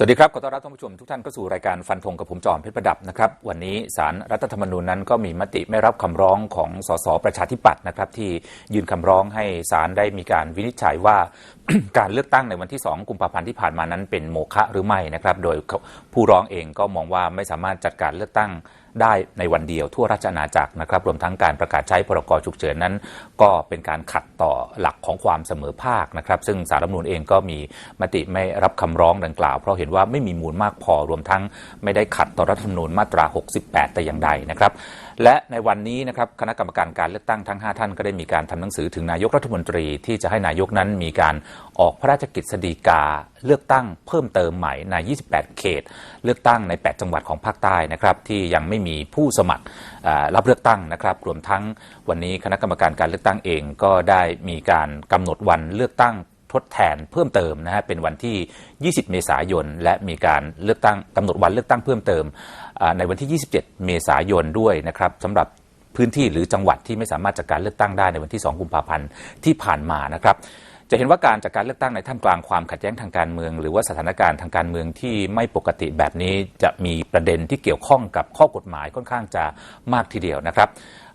สวัสดีครับขอต้อนรับท่านผู้ชมทุกท่านเข้าสู่รายการฟันธงกับผมจอมเพชรประดับนะครับวันนี้สารรัฐธรรมนูญนั้นก็มีมติไม่รับคำร้องของสสประชาธิปัตย์นะครับที่ยื่นคำร้องให้สารได้มีการวินิจฉัยว่า การเลือกตั้งในวันที่ 2 กุมภาพันธ์ที่ผ่านมานั้นเป็นโมฆะหรือไม่นะครับโดยผู้ร้องเองก็มองว่าไม่สามารถจัดการเลือกตั้ง ได้ในวันเดียวทั่วราชอาณาจักรนะครับรวมทั้งการประกาศใช้พรกฉุกเฉินนั้น ก็เป็นการขัดต่อหลักของความเสมอภาคนะครับซึ่งสารรัฐมนูญเองก็มีมติไม่รับคำร้องดังกล่าว เพราะเห็นว่าไม่มีมูลมากพอรวมทั้งไม่ได้ขัดต่อรัฐธรรมนูญมาตรา 68 แต่อย่างใดนะครับและในวันนี้นะครับคณะกรรมการการเลือกตั้งทั้ง 5 ท่านก็ได้มีการทำหนังสือถึงนายกรัฐมนตรีที่จะให้นายกนั้นมีการออกพระราชกิจสฎีกาเลือกตั้งเพิ่มเติมใหม่ใน 28 เขต เลือกตั้งใน 8 จังหวัดของภาคใต้นะครับที่ยังไม่มีผู้สมัครรับเลือกตั้งนะครับ รวมทั้งวันนี้คณะกรรมการการเลือกตั้งเองก็ได้มีการกำหนดวันเลือกตั้งทดแทนเพิ่มเติมนะฮะเป็นวันที่ 20 เมษายน และมีการเลือกตั้งกำหนดวันเลือกตั้งเพิ่มเติมในวันที่ 27 เมษายนด้วยนะครับสำหรับพื้นที่หรือจังหวัดที่ไม่สามารถจัดการเลือกตั้งได้ในวันที่ 2 กุมภาพันธ์ที่ผ่านมานะครับ จะเห็นว่าการจัดการเลือกตั้งในท่ามกลางความขัดแย้งทางการเมือง หรือว่าสถานการณ์ทางการเมืองที่ไม่ปกติแบบนี้จะมีประเด็นที่เกี่ยวข้องกับข้อกฎหมายค่อนข้างจะมากทีเดียวนะครับ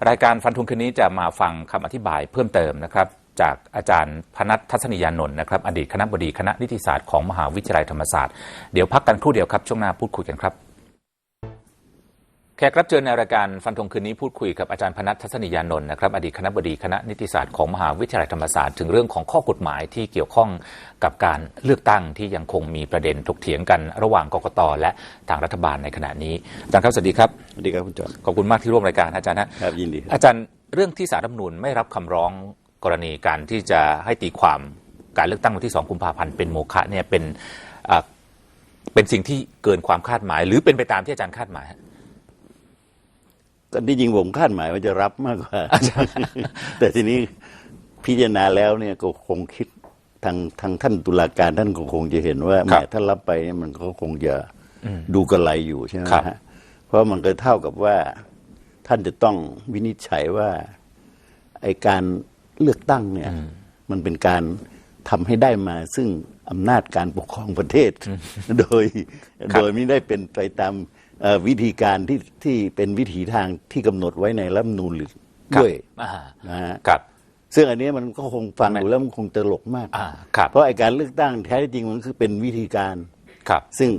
รายการฟันธงคืนนี้จะมาฟังคำอธิบายเพิ่มเติมนะครับจากอาจารย์พนัททัศนียานนท์นะครับอดีตคณะบดีคณะนิติศาสตร์ของมหาวิทยาลัยธรรมศาสตร์เดี๋ยวพักกันครู่เดียวครับช่วงหน้าพูดคุยกันครับ แขกรับเชิญในรายการฟันธงคืนนี้พูดคุยกับอาจารย์พนัททัศนียานนท์นะครับอดีตคณะบดีคณะนิติศาสตร์ของมหาวิทยาลัยธรรมศาสตร์ถึงเรื่องของข้อกฎหมายที่เกี่ยวข้องกับการเลือกตั้งที่ยังคงมีประเด็นถกเถียงกันระหว่างกกตและทางรัฐบาลในขณะนี้อาจารย์ครับสวัสดีครับสวัสดีครับคุณจอห์นขอบคุณมากที่ร่วมรายการอาจารย์นะครับยินดีครับอาจารย์เรื่องที่สารรัฐธรรมนูญไม่รับคำร้องกรณีการที่จะให้ตีความการเลือกตั้งวันที่2กุมภาพันธ์เป็นโมฆะเนี่ยเป็นอ่าเป็นสิ่งที่เกินความคาดหมาย หรือเป็นไปตามที่อาจารย์คาดหมายฮะ ก็ที่จริงผมคาดหมายว่าจะรับมากกว่า แต่ทีนี้พิจารณาแล้วเนี่ยก็คงคิดทางทางท่านตุลาการท่านก็คงจะเห็นว่าแหมถ้ารับไปเนี่ยมันก็คงจะดูกระไรอยู่ใช่ไหมครับฮะเพราะมันก็เท่ากับว่าท่านจะต้องวินิจฉัยว่าไอการเลือกตั้งเนี่ย มันเป็นการทำให้ได้มาซึ่งอำนาจการปกครองประเทศ โดยครับโดยไม่ได้เป็นไปตามเอ่อ วิธีการที่ที่เป็นวิถีทางที่กำหนดไว้ในรัฐธรรมนูญหรือครับด้วยอ่านะฮะครับซึ่งอันนี้มันก็คงฟังดูแล้วมันคงตลกมากอ่าครับเพราะไอการเลือกตั้งแท้จริงมันคือเป็นวิธีการครับ ซึ่ง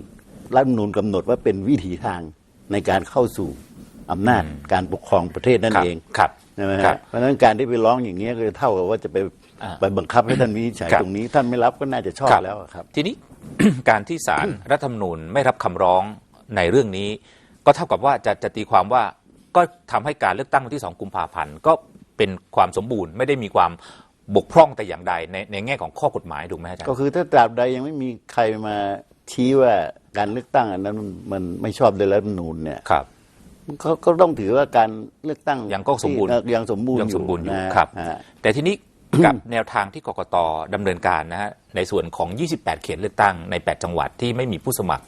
รัฐธรรมนูญกำหนดว่าเป็นวิถีทางในการเข้าสู่อำนาจการปกครองประเทศนั่นครับเองครับใช่ไหมครัฮะบเพราะฉะนั้นการที่ไปร้องอย่างเงี้ยก็เท่ากับว่าจะไปอ่าไปบังคับให้ท่านวินิจฉัยครับตรงนี้ท่านไม่รับก็น่าจะชอบแล้วอะครับ ทีนี้การที่ศาลรัฐธรรมนูญไม่รับคำร้อง ในเรื่องนี้ ก็เท่ากับว่าจะจะตีความว่าก็ทำให้การเลือกตั้งวันที่ 2 กุมภาพันธ์ก็เป็นความสมบูรณ์ไม่ได้มีความบกพร่องแต่อย่างใดในในแง่ของข้อกฎหมายถูกไหมอาจารย์ก็คือถ้าตราบใดยังไม่มีใครมาชี้ว่าการเลือกตั้งอันนั้นมันมันไม่ชอบโดยรัฐธรรมนูญเนี่ยครับก็ก็ต้องถือว่าการเลือกตั้งยังก็สมบูรณ์ที่เอ่อยังสมบูรณ์ยังสมบูรณ์อยู่นะครับฮะแต่ทีนี้กับแนวทางที่กกตดำเนินการนะฮะในส่วนของ 28 เขตเลือกตั้งใน 8 จังหวัดที่ไม่มีผู้สมัคร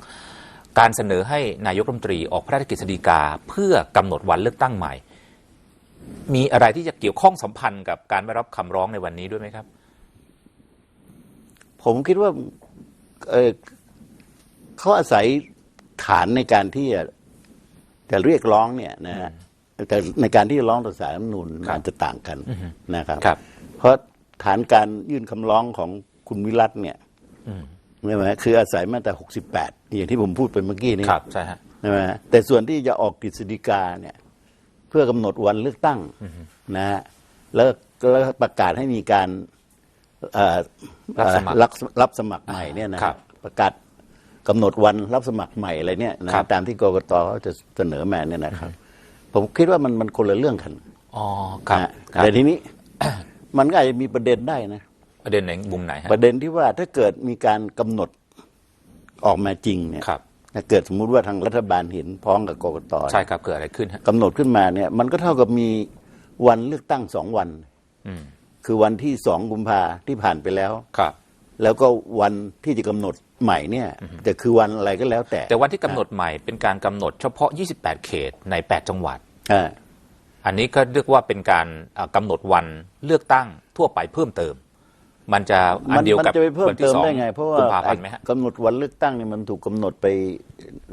การเสนอให้นายกรัฐมนตรีออกพระราชกฤษฎีกา เพื่อกำหนดวันเลือกตั้งใหม่ มีอะไรที่จะเกี่ยวข้องสัมพันธ์กับการไม่รับคำร้องในวันนี้ด้วยไหมครับ ผมคิดว่าเอ่อเขาอาศัยฐานในการที่จะจะเรียกร้องเนี่ยนะฮะแต่ในการที่จะร้องต่อศาลรัฐธรรมนูญครับอาจจะต่างกันนะครับครับ เพราะฐานการยื่นคำร้องของคุณวิรัตเนี่ย ใช่ไหมคืออาศัยมาตรา68 อย่างที่ผมพูดไปเมื่อกี้นี้ครับใช่ฮะใช่ไหมฮะแต่ส่วนที่จะออกกฤษฎีกาเนี่ย เพื่อกำหนดวันเลือกตั้งนะฮะแล้วแล้วประกาศให้มีการเอ่อรับสมัครเอ่อรับรับสมัครใหม่เนี่ยนะครับประกาศกำหนดวันรับสมัครใหม่อะไรเนี่ยนะครับตามที่กกตเขาจะเสนอมาเนี่ยนะครับ ผมคิดว่ามันมันคนละเรื่องกันอ๋อครับนะฮะครับแต่ทีนี้มันก็อาจจะมีประเด็นได้นะ ประเด็นในมุมไหนฮะประเด็นที่ว่าถ้าเกิดมีการกำหนดออกมาจริงเนี่ยครับถ้าเกิดสมมุติว่าทางรัฐบาลเห็นพ้องกับกกตใช่ครับเกิดอะไรขึ้นฮะกำหนดขึ้นมาเนี่ย มันก็เท่ากับมีวันเลือกตั้งสองวันอืมคือวันที่สองกุมภาที่ผ่านไปแล้วครับ แล้วก็วันที่จะกำหนดใหม่เนี่ยจะคือวันอะไรก็แล้วแต่ แต่วันที่กำหนดใหม่เป็นการกำหนดเฉพาะ 28 เขตใน 8 จังหวัดอ่าอันนี้ก็เรียกว่าเป็นการอ่ากำหนดวันเลือกตั้งทั่วไปเพิ่มเติม มันจะอัมันเดียวมันกับจะไปเพิ่มวันที่เติมสองได้ไง เพราะว่ากุมภาพันธ์ไหมฮะกำหนดวันเลือกตั้งเนี่ยมันถูกกำหนดไป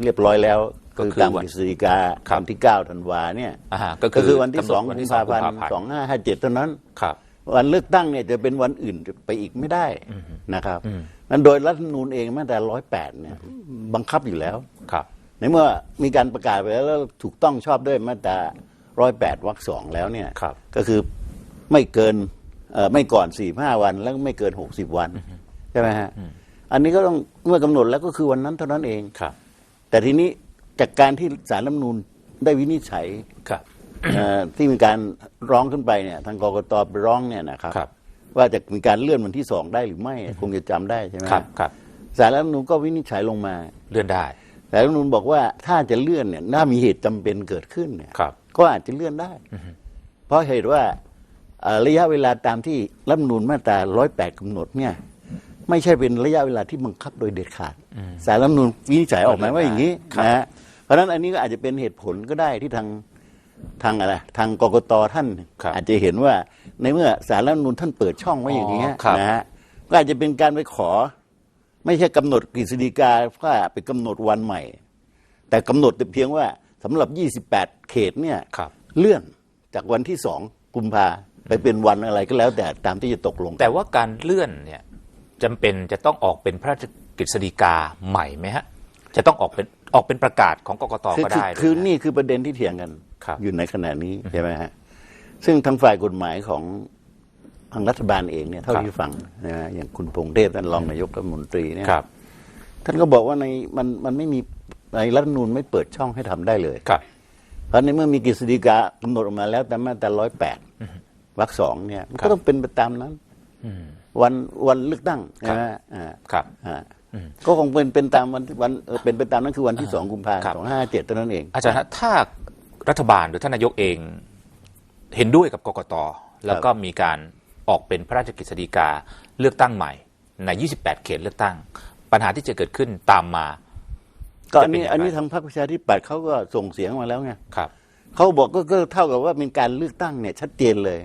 เรียบร้อยแล้ว ก็คือคือตามวันกฤษฎีกาครับวันที่เก้าธันวาเนี่ยอ่าฮะก็ก็คืคืออวันที่กำหสนอดงวันกุที่มสอภางกุพันมธ์ภาพันสอธ์งห้าห้าเจ็ดเท่านั้นครับวันเลือกตั้งเนี่ยจะเป็นวันอื่นไปอีกไม่ได้นะครับนั้นโดยรัฐธรรมนูญเองมาแต่ร้อยแปดเนี่ยบังคับอยู่แล้วครับในเมื่อมีการประกาศไปแล้วแล้วถูกต้องชอบด้วยมาตราร้อยแปดวรรคสองแล้วเนี่ยครับก็คือไม่เกินเอ่อ ไม่ก่อนสี่ห้าวันแล้วก็ไม่เกินหกสิบวันใช่ไหมฮะอันนี้ก็ต้องเมื่อกำหนดแล้วก็คือวันนั้นเท่านั้นเองครับ แต่ทีนี้จากการที่สารรัฐธรรมนูญได้วินิจฉัยครับเอ่อที่มีการร้องขึ้นไปเนี่ย ทางกกตไปร้องเนี่ยนะครับครับว่าจะมีการเลื่อนวันที่สองได้หรือไม่คงจะจำได้ใช่ไหมครับครับสารรัฐธรรมนูญก็วินิจฉัยลงมาเลื่อนได้สารรัฐธรรมนูญบอกว่าถ้าจะเลื่อนเนี่ยถ้ามีเหตุจำเป็นเกิดขึ้นเนี่ยครับก็อาจจะเลื่อนได้ เพราะเหตุว่าเอ่อ ระยะเวลาตามที่รัฐธรรมนูญมาตราร้อยแปดกำหนดเนี่ยไม่ใช่เป็นระยะเวลาที่บังคับโดยเด็ดขาดสารรัฐธรรมนูญวินิจฉัยออกมาว่าอย่างนี้ครับนะฮะเพราะฉะนั้นอันนี้ก็อาจจะเป็นเหตุผลก็ได้ที่ทางทางอะไรทางกกตท่านครับอาจจะเห็นว่าในเมื่อสารรัฐธรรมนูญท่านเปิดช่องไว้อย่างนี้อ๋อครับนะฮะก็อาจจะเป็นการไปขอ ไม่ใช่กำหนดกฤษฎีกาว่าไปกำหนดวันใหม่ แต่กำหนดแต่เพียงว่าสำหรับ 28 เขตเนี่ยครับเลื่อนจากวันที่สองกุมภา ไปเป็นวันอะไรก็แล้วแต่ตามที่จะตกลงกันแต่ว่าการเลื่อนเนี่ยจำเป็นจะต้องออกเป็นพระราชกฤษฎีกาใหม่ไหมฮะ จะต้องออกเป็นออกเป็นประกาศของกกตคือก็คือได้คือด้วยะนี่คือประเด็นที่เถียงกันครับอยู่ในขณะนี้ใช่ไหมฮะซึ่งทางฝ่ายกฎหมายของทางรัฐบาลเองเนี่ยเท่าที่ฟังนะฮะอย่างคุณพงเทพท่านรองนายกรัฐมนตรีเนี่ยครับท่านก็บอกว่าในมันมันไม่มีในรัฐธรรมนูญไม่เปิดช่องให้ทำได้เลยครับ เพราะในเมื่อมีกฤษฎีกากำหนดออกมาแล้วแต่มาแต่ร้อยแปด วรรคสองเนี่ยมันครัก็บต้องเป็นไปตามนั้นวันวันเลือกตั้งใช่ไหมอ่าครับอ่าก็คงเป็นเป็นตามวันวันเออเป็นไปตามนั้นคือวันที่สองกุมภาครับสองห้าเจ็ดเท่านั้นเอง อาจารย์ฮะถ้ารัฐบาลหรือท่านนายกเอง เห็นด้วยกับกกตแล้วก็มีการออกเป็นพระราชกฤษฎีกาเลือกตั้งใหม่ ใน 28 เขตเลือกตั้ง ปัญหาที่จะเกิดขึ้นตามมา ก็อันนี้จะเป็นอย่างไรอันนี้ทางพรรคประชาธิปัตย์เขาก็ส่งเสียงมาแล้วไงครับเขาบอกก็ก็เท่ากับว่าเป็นการเลือกตั้งเนี่ยชัดเจนเลย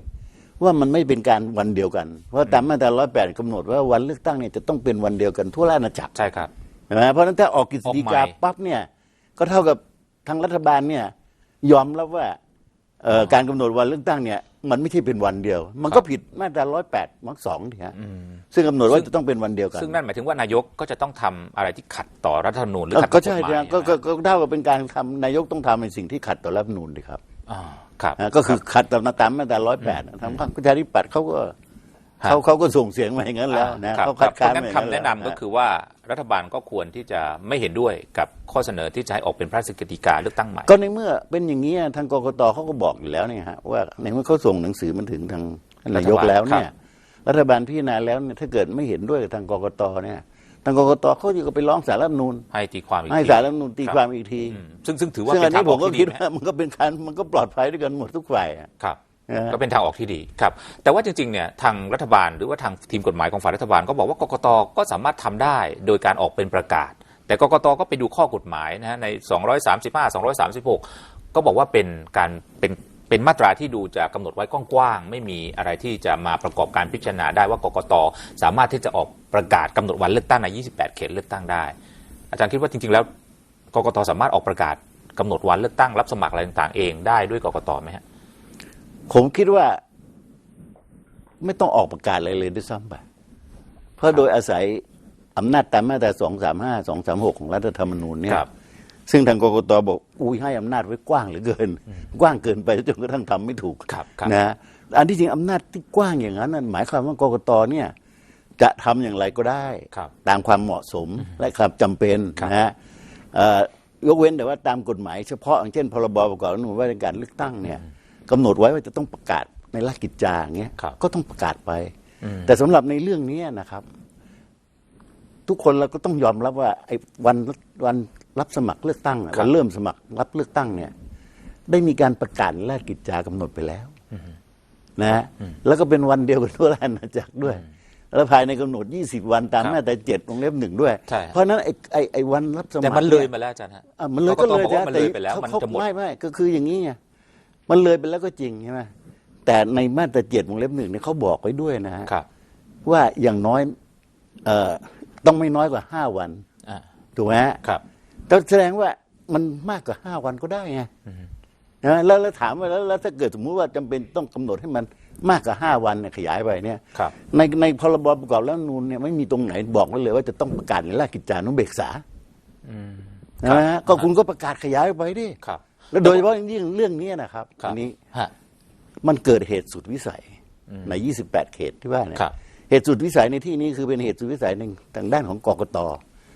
ว่ามันไม่เป็นการวันเดียวกัน เพราะตามมาตราร้อยแปดกำหนดว่าวันเลือกตั้งเนี่ยจะต้องเป็นวันเดียวกันทั่วราชอาณาจักรใช่ครับใช่ไหมเพราะฉะนั้นถ้าออกกฤษฎีกาออกใหม่ปั๊บเนี่ยก็เท่ากับทางรัฐบาลเนี่ยยอมรับว่าเอ่อการกำหนดวันเลือกตั้งเนี่ยมันไม่ใช่เป็นวันเดียว มันก็ผิดมาตราร้อยแปดวรรคสองทีฮะซึ่งกำหนดว่าจะต้องเป็นวันเดียวกัน ซึ่งนั่นหมายถึงว่านายกก็จะต้องทำอะไรที่ขัดต่อรัฐธรรมนูญหรือเออขัดต่ก็อกฎใช่หมายนะก็ก็นะก็เท่ากับเป็นการทำนายกต้องทำในสิ่งที่ขัดต่อรัฐธรรมนูญดีครับอ่า ครับนะก็คือขัดตามตามมาตราร้อยแปดทางพรรคประชาธิปัตย์เขาก็เขาเขาก็ส่งเสียงมาอย่างนั้นแล้วนะครับเขาครัคับดเพค้านราะงั้นมาอย่างคำแนะนำล้วก็คือว่ารัฐบาลก็ควรที่จะไม่เห็นด้วยกับข้อเสนอที่จะให้ออกเป็นพระราชกฤษฎีกาเลือกตั้งใหม่ ก็ในเมื่อเป็นอย่างนี้ทางกกตเขาก็บอกอยู่แล้วเนี่ยฮะว่าในเมื่อเขาส่งหนังสือมันถึงทางนายกแล้วเนี่ยรัฐบาลพิจารณาแล้วเนี่ยถ้าเกิดไม่เห็นด้วยกับทางกกตเนี่ย ทางกกตเขาจะไปร้องสารรัฐธรรมนูญให้ตีความอีกให้ทีสารรัฐธรรมนูญตีความอีกทีอืมซึ่งซึ่งถือว่าซึ่งเป็อันนทานี้งผออมกก็ที่คิดีดไหมว่ามันก็เป็นการมันก็ปลอดภัยด้วยกันหมดทุกฝ่ายอะ ครับ นะฮะ ก็เป็นทางออกที่ดีครับ แต่ว่าจริงๆเนี่ยทางรัฐบาลหรือว่าทางทีมกฎหมายของฝ่ายรัฐบาลก็บอกว่ากกตก็สามารถทำได้โดยการออกเป็นประกาศ แต่กกตก็ไปดูข้อกฎหมายนะฮะใน 235 236 ก็บอกว่าเป็นการเป็น เป็นมาตราที่ดูจะกำหนดไว้กว้างๆไม่มีอะไรที่จะมาประกอบการพิจารณาได้ว่ากกตสามารถที่จะออกประกาศกำหนดวันเลือกตั้งใน 28 เขตเลือกตั้งได้ อาจารย์คิดว่าจริง ๆ แล้วกกตสามารถออกประกาศกำหนดวันเลือกตั้งรับสมัครอะไรต่างๆ เองได้ด้วยกกตไหมฮะผมคิดว่าไม่ต้องออกประกาศอะไรเลยด้วยซ้ำไปเพราะโดยอาศัยอำนาจตามมาตราสองสามห้าสองสามหกของรัฐธรรมนูญเนี่ยครับ ซึ่งทางกกตบอกอุ้ยให้อำนาจไว้กว้างเหลือเกิน กว้างเกินไปจนกระทั่งทำไม่ถูกครับครับนะอันที่จริงอำนาจที่กว้างอย่างนั้นนั่นหมายความว่ากกตเนี่ยจะทำอย่างไรก็ได้ครับตามความเหมาะสมและความจำเป็นครับนะฮะเอ่อยกเว้นแต่ว่าตามกฎหมายเฉพาะอย่างเช่นพรบประกอบรัฐธรรมนูญว่าด้วยการเลือกตั้งเนี่ยกำหนดไว้ว่าจะต้องประกาศในราชกิจจาอย่างเงี้ยครับก็ต้องประกาศไป แต่สำหรับในเรื่องนี้นะครับ ทุกคนเราก็ต้องยอมรับว่าไอ้วันวัน รับสมัครเลือกตั้งอะครับวันเริ่มสมัครรับเลือกตั้งเนี่ย ได้มีการประกาศราชกิจจากำหนดไปแล้วนะฮะแล้วก็เป็นวันเดียวกันทั่วราชอาณาจักรด้วย แล้วภายในกำหนด 20 วันตามครับมาตราเจ็ดวงเล็บหนึ่งด้วยใช่เพราะฉะนั้นไอ้ไอ้ไอ้วันรับสมัครแต่มันเลยนี่มาแล้วอาจารย์ฮะอะมันเลยก็เลยบอกว่ามันเลยไปแล้วต่มันเขาจะหมดไม่ไม่ก็คืออย่างนี้ไงมันเลยไปแล้วก็จริงใช่ไหมแต่ในมาตราเจ็ดวงเล็บหนึ่งเนี่ยเขาบอกไว้ด้วยนะฮะครับว่าอย่างน้อย เอ่อต้องไม่น้อยกว่าห้าวันอ่าถูกไหมฮะครับ แต่แสดงว่ามันมากกว่าห้าวันก็ได้ไงนะแล้วแล้วถามว่าแล้วแล้วถ้าเกิดสมมุติว่าจำเป็นต้องกำหนดให้มันมากกว่าห้าวันเนี่ยขยายไปเนี่ยครับ ในในพรบประกอบรัฐธรรมนูญเนี่ยไม่มีตรงไหนบอกไว้เลย ว่าจะต้องประกาศในราชกิจจานุเบกษานะฮะก็คุณก็ประกาศขยายไปดิครับ แล้วโดยเฉพาะยิ่งเรื่องนี้นะครับครัอับนนี้ฮะ มันเกิดเหตุสุดวิสัยใน 28 เขตที่ว่าเนี่ยครับ เหตุสุดวิสัยในที่นี้คือเป็นเหตุสุดวิสัยหนึ่งทางด้านของกกต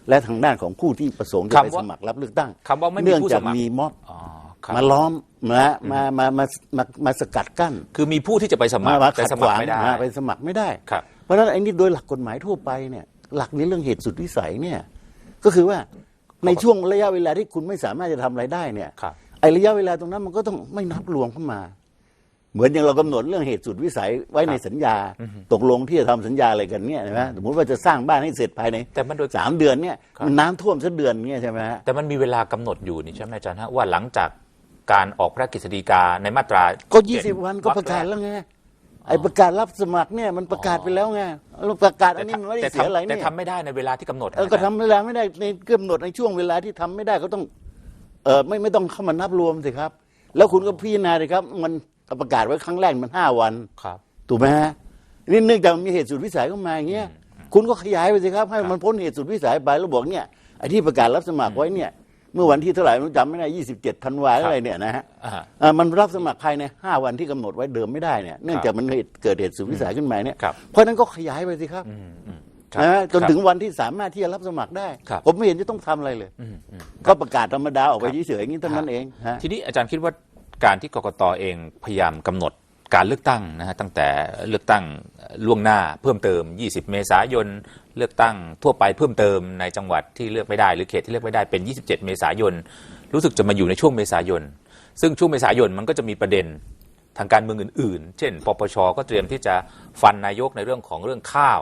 และทางด้านของผู้ที่ประสงค์จะไปคำว่าสมัครรับเลือกตั้งคำว่าไม่มีเนื่องผู้จากสมัครมีม็อบอ๋อครับมาล้อมนะมามามามามาสกัดกั้น คือมีผู้ที่จะไปสมัครมาแต่ขัดสขมัครวางไม่ได้นะไปสมัครไม่ได้ ครับ เพราะฉะนั้นไอ้นี่โดยหลักกฎหมายทั่วไปเนี่ยหลักในเรื่องเหตุสุดวิสัยเนี่ยก็คือว่าในช่วงระยะเวลาที่คุณไม่สามารถจะทำอะไรได้เนี่ยครับ ไอ้ระยะเวลาตรงนั้นมันก็ต้องไม่นับรวมเข้ามา เหมือนอย่างเรากำหนดเรื่องเหตุสุดวิสัยไว้ในสัญญา ตกลงที่จะทำสัญญาอะไรกันเนี่ยใช่ไหมสมมติว่าจะสร้างบ้านให้เสร็จภายในแต่มันโดยสามเดือนเนี่ยครับมันน้ำท่วมสักเดือนเนี่ยใช่ไหมฮะแต่มันมีเวลากำหนดอยู่นี่ใช่ไหมอาจารย์ฮะว่าหลังจากการออกพระราชกฤษฎีกาในมาตรา ก็เจ็ยี่ดสิบวันก็รรคประกาศแแล้วไงไอ้ประกาศรับสมัครเนี่ยมันประกาศไปแล้วไงแล้วประกาศอันนี้มันไม่ได้แต่เสียอะไรทำแต่เนี่ยทำไม่ได้ในเวลาที่กำหนดเออก็ทำเวลาไม่ได้ในกำหนดในช่วงเวลาที่ทำไม่ได้ก็ต้องเออไม่ไม่ต้องเข้ามานับรวมสิครับ แล้วคุณก็พิจารณาเลยครับ มัน ประกาศไว้ครั้งแรกมันห้าวันครับ ถูกไหมฮะนี่เนื่องจากมันมีเหตุสุดวิสัยเข้ามาอย่างเงี้ยคุณก็ขยายไปสิครับ ให้มันพ้นเหตุสุดวิสัยไปแล้วบอกเนี่ยไอ้ที่ประกาศรับสมัครไว้เนี่ย เมื่อวันที่เท่าไหร่ผมจำไม่ได้ยี่สิบเจ็ดธันวาอะไรเนี่ยนะฮะอ่าฮะอ่ามันรับสมัครภายในห้าวันที่กำหนดไว้เดิมไม่ได้เนี่ยเนื่องจากมันเกิดเหตุสุดวิสัยขึ้นมาเนี่ยครับเพราะฉะนั้นก็ขยายไปสิครับอืมอืมครับนะฮะจนครับถึงวันที่สามารถที่จะรับสมัครได้ครับผมไม่เห็นจะต้องทำอะไรเลยอืมอืมก็ประกาศธรรมดาออกไปครับเฉยๆอย่างนี้เท่านั้นเองฮะทีนี้อาจารย์คิดว่า การที่กกตเองพยายามกำหนดการเลือกตั้งนะฮะตั้งแต่เลือกตั้งล่วงหน้าเพิ่มเติม 20 เมษายน เลือกตั้งทั่วไปเพิ่มเติมในจังหวัดที่เลือกไม่ได้ หรือเขตที่เลือกไม่ได้เป็น 27 เมษายน รู้สึกจะมาอยู่ในช่วงเมษายน ซึ่งช่วงเมษายนมันก็จะมีประเด็นทางการเมืองอื่น ๆ เช่น ปปช ก็เตรียมที่จะฟันนายกในเรื่องของเรื่องข้าว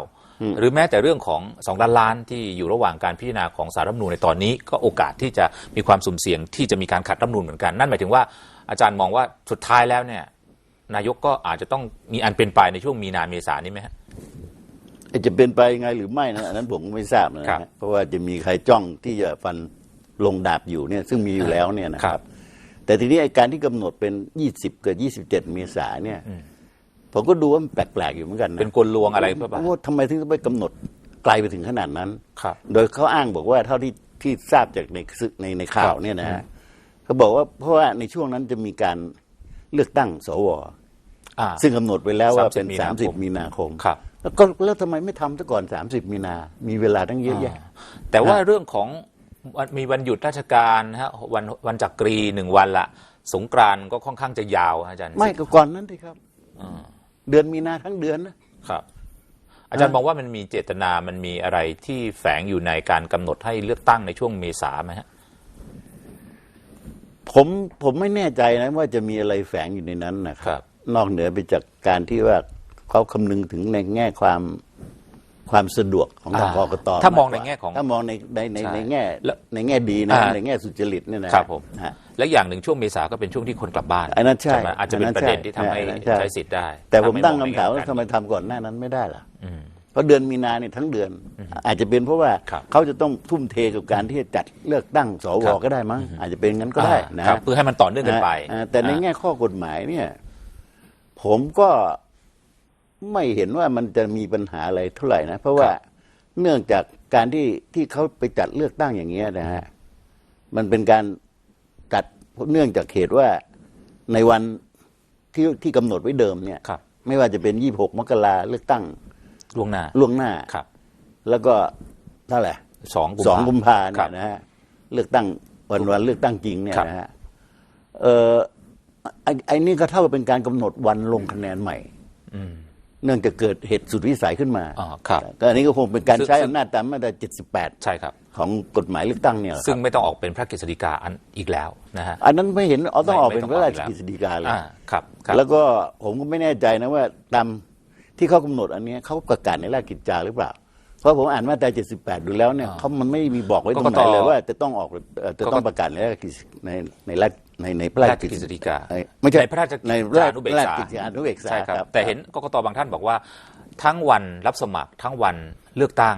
หรือแม้แต่เรื่องของ2ล้านล้านที่อยู่ระหว่างการพิจารณาของสารรัฐธรรมนูญในตอนนี้ ก็โอกาสที่จะมีความสุ่มเสี่ยงที่จะมีการขัดรัฐธรรมนูญเหมือนกัน นั่นหมายถึงว่า อาจารย์มองว่าสุดท้ายแล้วเนี่ย นายกก็อาจจะต้องมีอันเป็นไปในช่วงมีนาเมษานี้ไหมฮะจะเป็นไปยังไงหรือไม่นะอันนั้นผมก็ไม่ทราบนะครัฮะบเพราะว่าจะมีใครจ้องที่จะฟันลงดาบอยู่เนี่ย ซึ่งมีอยู่แล้วเนี่ยนะคครัรับบแต่ทีนี้ไอ้การที่กำหนดเป็น20กับ27เมษาเนี่ยผมก็ดูว่ามันแปลกๆอยู่เหมือนกันนะเป็นกลลวงอะไรเพื่อเปล่าว่าทำไมถึงต้องไปกำหนดไกลไปถึงขนาดนั้น ครับ โดยเขาอ้างบอกว่าเท่าที่ที่ทราบจากในซึในในข่าวเนี่ยนะฮะ เขาบอกว่าเพราะว่าในช่วงนั้นจะมีการเลือกตั้งสวอ่า ซึ่งกำหนดไว้แล้วว่าเป็น 30มีนาคม30 มีนาคมครับ แล้วก็แล้วทำไมไม่ทำซะก่อน 30 มีนา มีเวลาตั้งเยอะแยะ แต่ว่าเรื่องของวันมีวันหยุดราชการนะฮะวันวันจักรีหนึ่งวันละสงกรานต์ก็ค่อนข้างจะยาวอาจารย์ไม่ก็ก่อนนั้นดิครับ อ่าเดือนมีนาทั้งเดือนนะ ครับ อาจารย์มองว่ามันมีเจตนามันมีอะไรที่แฝงอยู่ในการกำหนดให้เลือกตั้งในช่วงเมษาไหมฮะ ผมผมไม่แน่ใจนะว่าจะมีอะไรแฝงอยู่ในนั้นนะคครัรับบนอกเหนือไปจากการที่ว่าเขาคำนึงถึงในแง่ความความสะดวกของทางกอ่ากตถ้ามองกกว่ในแง่ของถ้ามองในในในใช่ในแง่แล้วในแง่ดีนะอ่าในแง่สุจริตเนี่ยนะครับผมฮะและอย่างหนึ่งช่วงเมษาก็เป็นช่วงที่คนกลับบ้านอันนั้นใช่ไหมอาจจะเป็นอันนั้นประเด็นใช่ที่ทำให้อันนั้นใช่ใช้สิทธิ์ได้ แต่ผมถ้ตั้งไคำถามว่าในแง่ทำไมกรทำก่อนหน้านั้นไม่ได้ล่ะอืม เพราะเดือนมีนาเนี่ยทั้งเดือน อาจจะเป็นเพราะว่าครับเขาจะต้องทุ่มเทกับการที่จะจัดเลือกตั้งสวครับก็ได้มั้ง อาจจะเป็นงั้นก็ได้นะครับเพื่อให้มันต่อเนื่องกันไปอ่าแต่ในแง่ข้อกฎหมายเนี่ย ผมก็ไม่เห็นว่ามันจะมีปัญหาอะไรเท่าไหร่นะ เพราะว่าเนื่องจากการที่ที่เขาไปจัดเลือกตั้งอย่างเงี้ยนะฮะมันเป็นการจัดเนื่องจากเหตุว่าในวันที่ที่กำหนดไว้เดิมเนี่ยครับไม่ว่าจะเป็นยี่หกมกราเลือกตั้ง ล่วงหน้าล่วงหน้า ครับ แล้วก็เท่าไหร่สองกุมสองภากุมภาคเนี่รัยบนะฮะเลือกตั้งวันวันเลือกตั้งจริงเนี่ยครับนะฮะเออไอ้ไอ้นี่ก็เท่ากับเป็นการกำหนดวันลงคะแนนใหม่อืมเนื่องจากเกิดเหตุสุดวิสัยขึ้นมาอ๋อครับก็อันนี้ก็คงเป็นการซึ่งใช้ซึ่งอำนาจตามมาตรา78 ใช่ครับ ของกฎหมายเลือกตั้งเนี่ยแหละคซึ่งรับไม่ต้องออกเป็นพระกฤษฎีกาอันอีกแล้วนะฮะ อันนั้นไม่เห็นเอาต้องออกไม่เป็นไม่พระราชต้องออกกฤษฎีกาเลยอ่าครับครับ แล้วก็ผมก็ไม่แน่ใจนะว่าตาม ที่เขากำหนดอันเนี้ยเขาประกาศในราชกิจจาหรือเปล่า เพราะผมอ่านมาตรา78 ดูแล้วเนี่ยอ่าเขามันไม่มีบอกไว้ตรงไหนกกตเลยว่าจะต้องออกเอ่อจะต้องกกตประกาศในราชกิจในในราชในในพระราชพระราชกฤษฎีกาในไม่ใช่ในพระราชกิจในจานุเบกษาราชกิจจานุเบกษาใช่ครับครับ แต่เห็นกกตบางท่านบอกว่า ทั้งวันรับสมัครทั้งวันเลือกตั้ง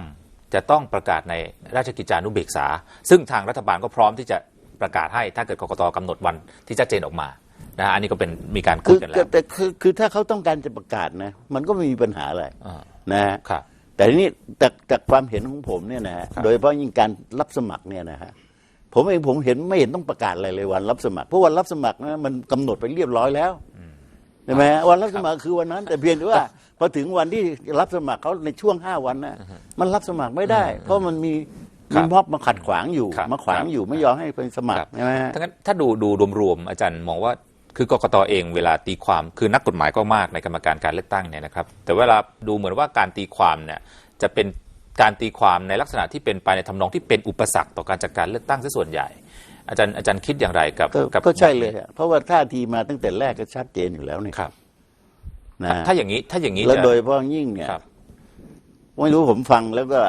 จะต้องประกาศในราชกิจจานุเบกษา ซึ่งทางรัฐบาลก็พร้อมที่จะประกาศให้ถ้าเกิดกกตกำหนดวันที่ชัดเจนออกมา นะฮะอันนี้ก็เป็นมีการคุคืยอกันแล้แต่วแต่คือคือถ้าเขาต้องการจะประกาศนะ มันก็ไม่มีปัญหาอะไรอ่านะฮะครับแต่ทีนี้จากจากความเห็นของผมเนี่ยนะฮะครับโดยเฉพาะยิ่งการรับสมัครเนี่ยนะฮะผมเองผมเห็นไม่เห็นต้องประกาศอะไรเลยวันรับสมัครเพราะวันรับสมัครนะมันกำหนดไปเรียบร้อยแล้วใช่ไหมฮะวันรับสมัครคือวันนั้น แต่เพียงแต่ว่าพอถึงวันที่รับสมัครเขาในช่วงห้าวันนะมันรับสมัครไม่ได้ เพราะมันมีครัมีบม็อบมาขัดขวางอยู่ครับมาขวางอยู่ไม่ยอมให้ไปสมัคครัรบใช่ไหมฮะถ้างั้นถ้าดูดูรวมๆอาจารย์มองว่า คือกกตเองเวลาตีความคือนักกฎหมายก็มากในกรรมการการเลือกตั้งเนี่ยนะครับ แต่เวลาดูเหมือนว่าการตีความเนี่ยจะเป็นการตีความในลักษณะที่เป็นไปในทำนองที่เป็นอุปสรรคต่อการจัดการเลือกตั้งซะส่วนใหญ่ อาจารย์อาจารย์คิดอย่างไรกับก็กับก็ใช่เลยฮะเพราะว่าท่าทีมาตั้งแต่แรกก็ชัดเจนอยู่แล้วเนี่ยครับนะฮะถ้าอย่างนี้ถ้าอย่างนี้แล้วจะโดยเฉพาะยิ่งเนี่ยครับไม่รู้ผมฟังแล้วก็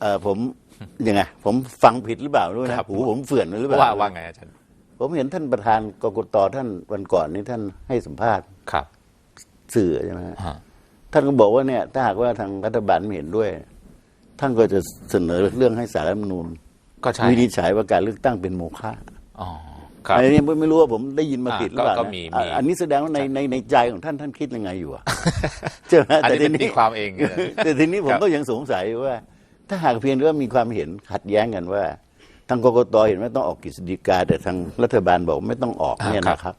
เออผมยังไงผมฟังผิดหรือเปล่าไม่รู้นะครับหูผมเฟื่อนหรือเปล่าว่าว่าไงอาจารย์ ผมเห็นท่านประธานกกตท่านวันก่อนนี้ท่านให้สัมภาษณ์ครับ สื่อใช่ไหมฮะฮะท่านก็บอกว่าเนี่ย ถ้าหากว่าทางรัฐบาลไม่เห็นด้วย ท่านก็จะเสนอเรื่องให้สารรัฐธรรมนูญก็ใช่วินิจฉัยว่าการเลือกตั้งเป็นโมฆะอ๋อครับอันนี้ไม่รู้ว่าผมได้ยินมาอ่าผิดหรือเปล่าก็ก็นะมีอะมีอันนี้แสดงว่าในในในใจของท่านท่านคิดยังไงอยู่อะใช่ไหมอันแต่นี้ทีเป็นตีนี้ความเองแต่ทีนี้ผมครับก็ยังสงสัยว่า ถ้าหากเพียงแต่ว่ามีความเห็นขัดแย้งกันว่า ทางกกตเห็นว่าต้องออกกฤษฎีกาแต่ทางรัฐบาลบอกไม่ต้องออกอ่าเนี่ยครับนะครับ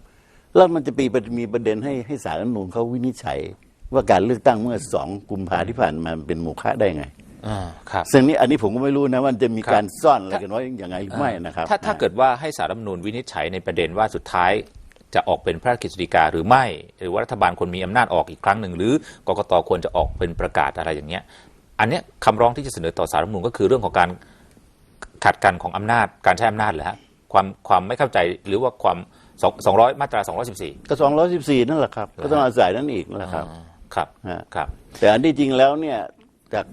แล้วมันจะมีมีประเด็นให้ให้สารรัฐธรรมนูญเขาวินิจฉัย ว่าการเลือกตั้งเมื่อสองกุมภาที่ผ่านมามันเป็นโมฆะได้ไงอ่าครับซึ่งนี้อันนี้ผมก็ไม่รู้นะว่ามันจะมีครับการซ่อนอะไรกันไว้อย่างไงหรือไม่นะครับ ถ้าถ้าเกิดว่าให้สารรัฐธรรมนูญวินิจฉัยในประเด็นว่าสุดท้ายจะออกเป็นพระราชกฤษฎีกาหรือไม่ หรือว่ารัฐบาลควรมีอำนาจออกอีกครั้งหนึ่ง หรือกกตควรจะออกเป็นประกาศอะไรอย่างเงี้ย อันเนี้ยคำร้องที่จะเสนอต่อสารรัฐธรรมนูญก็คือเรื่องของการ ขัดกันของอำนาจการใช้อำนาจเลยฮะความความไม่เข้าใจหรือว่าความสองร้อยมาตราสองร้อยสิบสี่ก็สองร้อยสิบสี่นั่นแหละครับ ก็ต้องอาศัยนั่นอีกนั่นแหละครับครับฮะครับ แต่อันที่จริงแล้วเนี่ยจาก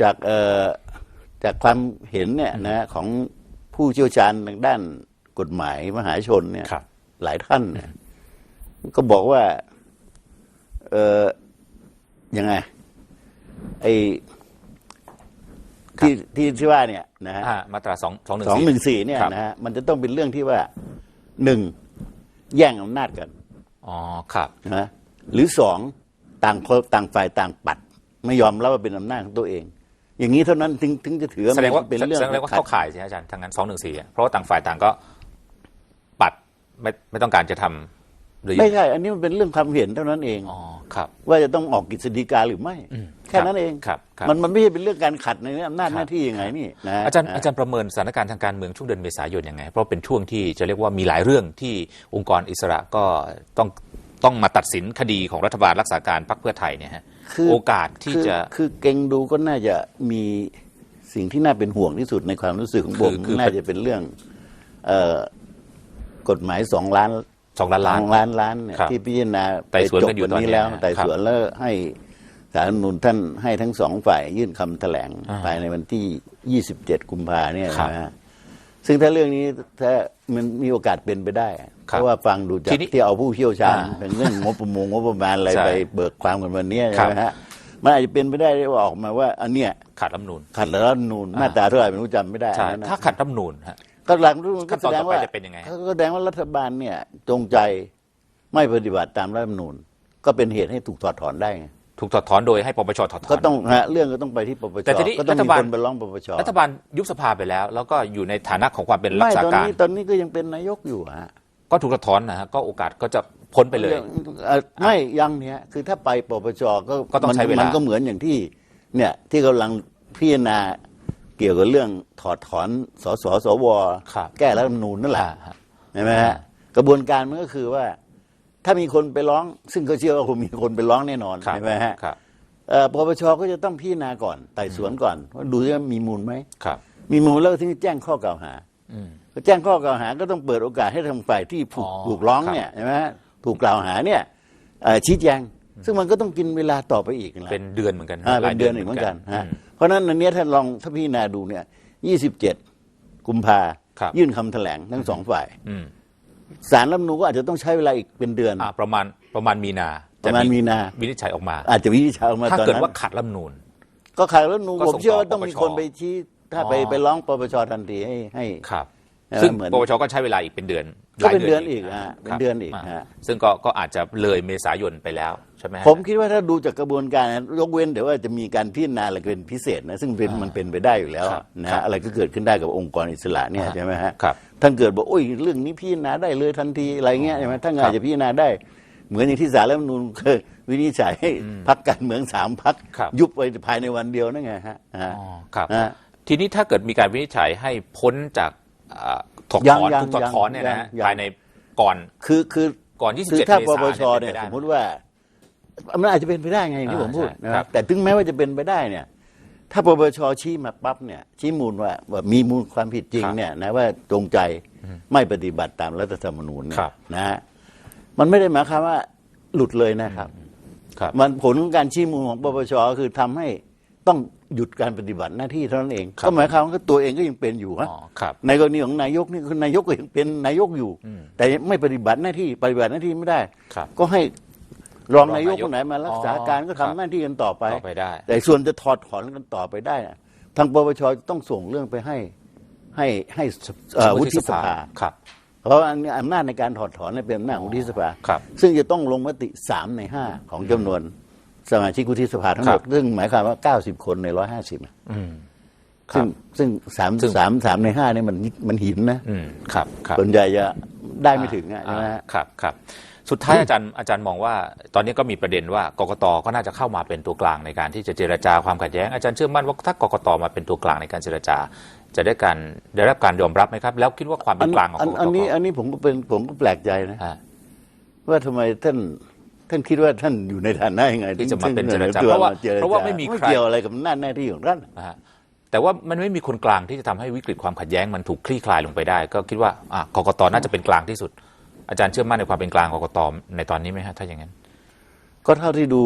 จากเอ่อจากความเห็นเนี่ยนะของผู้เชี่ยวชาญทางด้านกฎหมายมหาชนเนี่ยครับหลายท่านเนี่ยก็บอกว่า เออยังไงไอ้ ที่ที่ที่ว่าเนี่ยนะฮะอ่ามาตราสองสองหนึ่งสองสี่หนึ่งสี่เนี่ยครับนะฮะมันจะต้องเป็นเรื่องที่ว่าหนึ่งแย่งอำนาจกันอ๋อครับนะหรือสองต่างคนต่างฝ่ายต่างปัด ไม่ยอมรับว่าเป็นอำนาจของตัวเอง อย่างนี้เท่านั้นถึงถึงจะถือแสดงว่าเป็นเรื่องแสดงว่าเข้าข่ายสิอาจารย์ทางนั้นสองหนึ่งสี่เพราะว่าต่างฝ่ายต่างก็ปัดไม่ไม่ต้องการจะทำหรือไม่ใช่ อันนี้มันเป็นเรื่องความเห็นเท่านั้นเองอ๋อครับ ว่าจะต้องออกกฤษฎีกาหรือไม่ แค่นั้นเองครับครับมันมันไม่ใช่เป็นเรื่องการขัดในอำนาจหน้าที่ยังไงนี่นะอาจารย์อาจารย์ประเมินสถานการณ์ทางการเมืองช่วงเดือนเมษายนยังไง เพราะเป็นช่วงที่จะเรียกว่ามีหลายเรื่องที่องค์กรอิสระก็ต้องต้องมาตัดสินคดีของรัฐบาลรักษาการพรรคเพื่อไทยเนี่ยฮะคือโอกาสที่คือจะคือเก่งดูก็น่าจะมีสิ่งที่น่าเป็นห่วงที่สุดในความรู้สึกของผมคือคือน่าจะเป็นเรื่องเอ่อกฎหมายสองล้านสองล้านล้านสองล้านล้านเนี่ยครับที่พิจารณาไต่สวนจบกันอยู่วันตอนนี้นี้แล้วนะไต่สวนแล้วให้ สารรัฐธรรมนูญท่านให้ทั้งสองฝ่ายยื่นคำแถลงอ่าภายในวันที่ 27 กุมภาเนี่ยครับนะฮะซึ่งถ้าเรื่องนี้ถ้ามันมีโอกาสเป็นไปได้ เพราะว่าฟังดูจาทีกนี้ที่เอาผู้เชี่ยวชาญอ่าเป็นเรื่องงบประมงงบประมาณอะไรใช่ไปเบิกความกันวันเนี้ยครัใช่บไหมฮะมันอาจจะเป็นไปได้ว่าออกมาว่า อันเนี้ยขัดรัฐธรรมนูญขัดรัฐธรรมนูญมาตราเท่าไหร่ไม่รู้จำไม่ได้ใช่อันนั้นนะถ้าขัดรัฐธรรมนูญฮะก็หลังรุ่นขั้ก็นตอนแสดงว่าต่อไปจะเป็นยังไงฮะก็แสดงว่ารัฐบาลเนี่ยจงใจไม่ปฏิบัติตามรัฐธรรมนูญก็เป็นเหตุให้ถูกถอดถอนได้ไง ถูกถอดถอนโดยให้ปปชถอดถอน ก็ต้องฮะเรื่องก็ต้องไปที่ปปชแต่ทีนี้ก็ต้องรัมีฐบาลคนไปร้องปปชรัฐบาลยุบสภาไปแล้ว แล้วก็อยู่ในฐานะของความเป็นรัไม่กษาตอนการนี้ตอนนี้ก็ยังเป็นนายกอยู่ฮะก็ถูกถอดถอนนะฮะก็โอกาสก็จะพ้นไปเลยเอ่อไม่ยังเนี่ยคือถ้าไปปปชก็ก็ต้องใช้เวลามันก็เหมือนอย่างที่เนี่ยที่กำลังพิจารณาเกี่ยวกับเรื่องถอดถอนสสสวครับแก้รัฐธรรมนูญนั่นแหละอ่าฮะใช่ไหมฮะกระบวนการมันก็คือว่า ถ้ามีคนไปร้อง ซึ่งเขาเชื่อว่าคงมีคนไปร้องแน่นอนครับใช่ไหมฮะครับ เอ่อปปชก็จะต้องพิจารณาก่อนไต่สวนก่อนว่าดูว่ามีมูลไหม ครับ มีมูลแล้วถึงจะแจ้งข้อกล่าวหาอืมก็แจ้งข้อกล่าวหาก็ต้องเปิดโอกาสให้ทางฝ่ายที่ถูกอ๋อถูกร้องครับ เนี่ยใช่ไหมฮะถูกกล่าวหาเนี่ยเอ่อชี้แจง ซึ่งมันก็ต้องกินเวลาต่อไปอีกนะ เป็นเดือนเหมือนกันอ่าหเป็ลายนเดือนอีกเหมือนกันอืฮะมเพราะฉะนั้นอันเนี้ยท่านลองถ้าพิจารณาดูเนี่ยยี่สิบเจ็ดกุมภาครับ ยื่นคำแถลงทั้งสองฝ่าย อืม สารรัฐธรรมนูญก็อาจจะต้องใช้เวลาอีกเป็นเดือน อ่าประมาณประมาณมีนาประมาณมีนา วินิจฉัยออกมา อาจจะวินิจฉัยออกมาถ้าตอนเกิดนั้นว่าขัดรัฐธรรมนูญ ก็ขาดแล้วนูนก็ผมส่งเชื่อต่อว่าต้องมีปปชคนไปชี้ถ้าไปอ๋อ ไปร้องปปชทันทีให้ให้ ครับเออซึ่งเหมือนปปชก็ใช้เวลาอีกเป็นเดือนก็เป็นหลายเดือนอีกฮะครับเป็นเดือนอีกาฮะ ซึ่งก็ก็อาจจะเลยเมษายนไปแล้วใช่ไหมฮะผมคิดว่าถ้าดูจากกระบวนการนะยกเว้นแต่ว่าจะมีการพิจารณาอะไรเป็นพิเศษนะซึ่งเป็นมันเป็นไปได้อยู่แล้วครับนะครัฮะบอะไรก็เกิดขึ้นได้กับองค์กรอิสระเนี่ยอ่าใช่ไหมฮะ ครับ ท่านเกิดบอกโอ้ยเรื่องนี้พิจารณาได้เลยทันทีอะไรเงี้ยใช่ไหมท่านครัอาบจจะพิจารณาได้ เหมือนอย่างที่สารรัฐธรรมนูญเคยวินิจฉัยให้พักการเมืองสามพักครับยุบไปภายในวันเดียวนั่นไงฮะฮะอ๋อครับฮะทีนี้ถ้าเกิดมีการวินิจฉัยให้พ้นจากอ่าถอดยัถงอนยังถูกถอดยังถอนเนี่ยนะฮะยังภายในก่อนคือคือก่อนคือ27ถ้าเมปษาปยชนเนี่ยป็ไปได้สมมติว่ามันอาจจะเป็นไปได้ไงอย่างที่อ่าผมพูดใช่นะคครัรับบแต่ถึงแม้ว่าจะเป็นไปได้เนี่ย ถ้าปปชชี้มาปั๊บเนี่ยชี้มูลว่าว่ามีมูลความผิดจริงครับเนี่ยนะว่าจงใจไม่ปฏิบัติตามรัฐธรรมนูญเนี่ครัยบนะฮะมันไม่ได้หมายความว่าหลุดเลยนะครับครับมันผลของการชี้มูลของปปชก็คือทำให้ต้องหยุดการปฏิบัติหน้าที่เท่านั้นเองครับก็หมายความว่าตัวเองก็ยังเป็นอยู่ฮะอ๋อครับในกรณีของนายกนี่คือนายกก็ยังเป็นนายกอยู่ แต่ไม่ปฏิบัติหน้าที่ปฏิบัติหน้าที่ไม่ได้ครับก็ให้ รองรองนานายยกกคนไหนมารักษาอ๋อการก็ครัทำบหน้าที่กันต่อไป ต่อไปได้ แต่ส่วนจะถอดถอนกันต่อไปได้น่ะทางปปชต้องส่งเรื่องไปให้ให้ให้เอ่อวุฒิสภาครับ เพราะว่าอำนาจในการถอดถอนเนี่ยเป็นอำนาจของวุฒิสภาครับ ซึ่งจะต้องลงมติสามในห้าของจำนวนสมาชิกวุฒิสภาทั้งหมดครับซึ่งหมายความว่าเก้าสิบคนในร้อยห้าสิบอืมครัซึ่บงซึ่งสามซึ่งสามสามในห้าเนี่ยมันมันหินนะอืมครับครับ ส่วนใหญ่จะได้ไม่ถึงอะใช่ไหมอ่าฮะครับครับ สุดท้ายอาจารย์อาจารย์มองว่า ตอนนี้ก็มีประเด็นว่ากกตก็น่าจะเข้ามาเป็นตัวกลางในการที่จะเจรจาความขัดแย้งอาจารย์เชื่อมั่นว่าถ้ากกตมาเป็นตัวกลางในการเจรจา จะได้การได้รับการยอมรับไหมครับ แล้วคิดว่าความเป็นกลางของอักนกตอันนี้อันนี้ผมก็เป็นผมก็แปลกใจนะอ่าว่าทำไมท่านท่านคิดว่าท่านอยู่ในฐานะยังไงที่จะมาเป็นเจรจาถึงเพราะว่าจจเพราะว่าไม่มีไม่ใครเกี่ยวอะไรกับหน้าหน้าที่ของท่านนะฮะแต่ว่ามันไม่มีคนกลางที่จะทำให้วิกฤตความขัดแย้งมันถูกคลี่คลายลงไปได้ ก็คิดว่าอะกกตน่าจะเป็นกลางที่สุด อาจารย์เชื่อมั่นในความเป็นกลางของกกตในตอนนี้ไหมฮะถ้าอย่างนั้น ก็เท่าที่ดู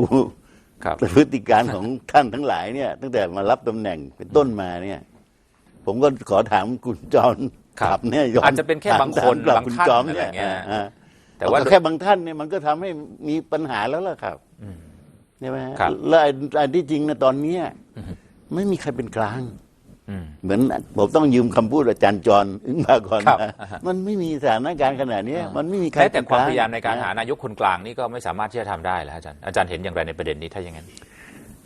ครับพฤติการของท่านทั้งหลายเนี่ย ตั้งแต่มารับตำแหน่งเป็นต้นมาเนี่ย ผมก็ขอถามคุณจอมครับกลัเนี่ยย้อาจจะเป็นแค่บางคนถมกลับางคุณท่านจอมอะไรอย่างเงี้ยอ่าแต่ว่าก็แค่บางท่านเนี่ยมันก็ทำให้มีปัญหาแล้วล่ะครับใช่ไหมฮะครับแล้วไอ้อันที่จริงนะตอนเนี้ยไม่มีใครเป็นกลางอืม เหมือนผมต้องยืมคำพูดอาจารย์จรอึ้งมาก่อนครับนะมันไม่มีสถานการณ์ขนาดนี้ยมันไม่มีใครแม้แต่ความเป็พยายามในการหาะนายกคนกลางนี่ก็ไม่สามารถที่จะทำได้แล้วอาจารย์อาจารย์เห็นอย่างไรในประเด็นนี้ถ้าอย่างนั้น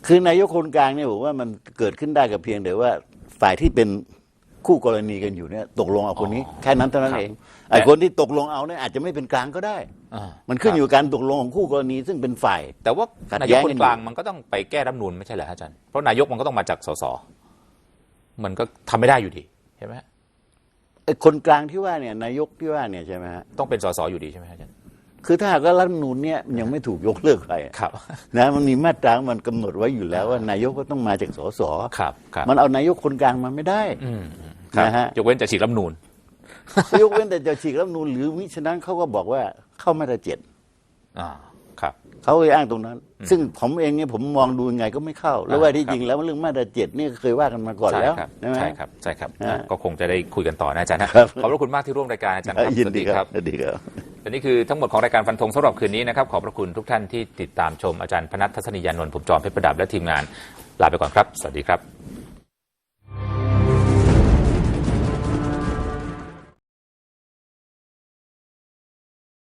คือนายกคนกลางเนี่ยผมว่ามันเกิดขึ้นได้กับเพียงแต่ว่าฝ่ายที่เป็นคู่กรณีกันอยู่เนี่ยตกลงเอาคนนี้อ๋อแค่นั้นเท่านั้นครับเองไอ้แต่คนที่ตกลงเอาเนี่ยอาจจะไม่เป็นกลางก็ได้อ่ามันขึ้นครับอยู่กับการตกลงของคู่กรณีซึ่งเป็นฝ่าย แต่ว่าขัดนายแย้กงคกันนอยู่กลางมันก็ต้องไปแก้รัฐธรรมนูลไม่ใช่เหรอฮะอาจารย์เพราะนายกมันก็ต้องมาจากสส มันก็ทำไม่ได้อยู่ดีใช่ไหมฮะไอ้คนกลางที่ว่าเนี่ยนายกที่ว่าเนี่ยใช่ไหมฮะต้องเป็นสสอยู่ดีใช่ไหมฮะอาจารย์คือถ้าหากว่ารัฐธรรมนูญเนี่ยยังไม่ถูกยกเลิกไปอะครับนะมันมีมาตรา มันกำหนดไว้อยู่แล้วว่านายกก็ต้องมาจากสสครับครับมันเอานายกคนกลางมาไม่ได้อืมอืมครับนะฮะยกเว้นจะฉีกรัฐธรรมนูลยกเว้นแต่จะฉีกรัฐธรรมนูญหรือมิฉะนั้นเขาก็บอกว่าเข้ามาตราเจ็ดอ่าครับ เขาไปอ้างตรงนั้น ซึ่งผมเองเนี่ยผมมองดูยังไงก็ไม่เข้า แล้วว่าที่ครับจริงแล้วเรื่องมาตราเจ็ดนี่เคยว่ากันมาก่อนแล้วใช่ครับใช่ไหมใช่ครับใช่ครับฮะก็คงจะได้คุยกันต่อนะอาจารย์นะครับขอบพระคุณมากที่ร่วมรายการอาจารย์ครับยินสวัสดีดีคครัรับบสวัสดีครับและนี่คือทั้งหมดของรายการฟันธงสำหรับคืนนี้นะครับขอบพระคุณทุกท่านที่ติดตามชมอาจารย์พนัททัศนียานนท์ผมจอมเพชรประดับและทีมงานลาไปก่อนครับ สวัสดีครับ